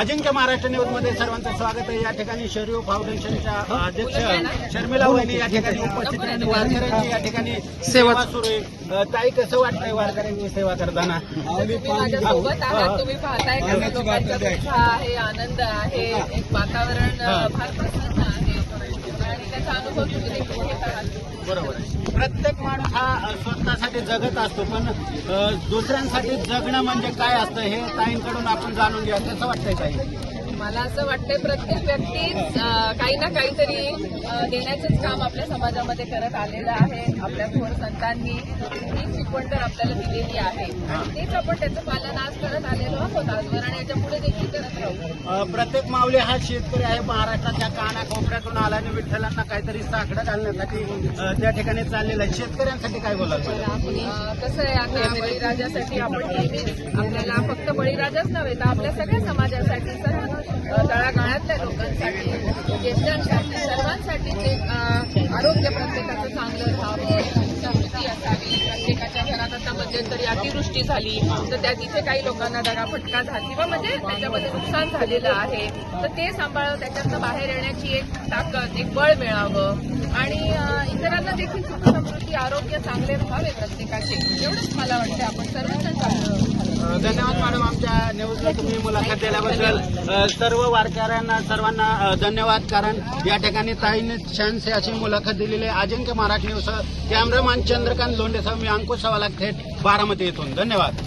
अजिंक्य महाराष्ट्र न्यूजमध्ये सर्वांचं स्वागत आहे. या ठिकाणी शरीफ फाउंडेशनच्या अध्यक्ष शर्मिला वहिनी या ठिकाणी उपस्थित आहेत. वारकऱ्यांची या ठिकाणी सेवा सुरू आहे. ताई कसं वाटतंय वारकऱ्यांची सेवा करताना? तुम्ही माझ्यासोबत आहात. तुम्ही पाहताय का लोकांचा उत्साह आहे. आनंद आहे. एक वातावरण फार प्रसन्न आहे आणि त्याचा अनुभव तुम्ही देखील घेत आहात बरोबर आहे. प्रत्येक माणूस हा स्वतःसाठी जगत असतो पण दुसऱ्यांसाठी जगणं म्हणजे काय असतं हे ताईंकडून आपण जाणून घ्या कसं वाटतंय ताई? मला असं वाटतंय प्रत्येक व्यक्ती काही ना काहीतरी देण्याचंच काम आपल्या समाजामध्ये करत आलेलं आहे आपल्या थोर संतांनी. ही शिकवण तर आपल्याला दिलेली आहे. आणि तेच आपण त्याचं पालन आज करत आलेलो आहोत. आजवर आणि याच्यापुढे देखील प्रत्येक माऊली हा शेतकरी आहे महाराष्ट्राच्या कानाकोपऱ्यातून आला आणि विठ्ठलांना काहीतरी साकडं घालण्यासाठी त्या ठिकाणी चाललेलं आहे. शेतकऱ्यांसाठी काय बोलाल कसं आहे आता बळीराजासाठी आपण आपल्याला फक्त बळीराजाच नव्हे तर आपल्या सगळ्या समाजासाठी सर्व तळागाळातल्या लोकांसाठी ज्येष्ठांसाठी सर्वांसाठी एक आरोग्य प्रत्येकाचं चांगलं राहावं. मध्यंतरी अतिवृष्टी झाली. तर त्या तिथे काही लोकांना दगाफटका झाली किंवा म्हणजे त्याच्यामध्ये नुकसान झालेलं आहे. तर ते सांभाळून त्याच्यातनं बाहेर येण्याची एक ताकद एक बळ मिळावं. आणि इतरांना देखील सुखसमृद्धी आरोग्य चांगले राहावे प्रत्येकाचे. एवढंच मला वाटतं आपण सर्वजण चांगलं धन्यवाद मॅडम आमच्या न्यूजला तुम्ही मुलाखत दिल्याबद्दल. सर्व वारकऱ्यांना सर्वांना धन्यवाद. कारण या ठिकाणी ताईने छानशी अशी मुलाखत दिलेली आहे. अजिंक्य मराठी न्यूज कॅमेरामॅन चंद्रकांत लोंढेसह मी अंकुश सवाला थेट बारामती येथून धन्यवाद.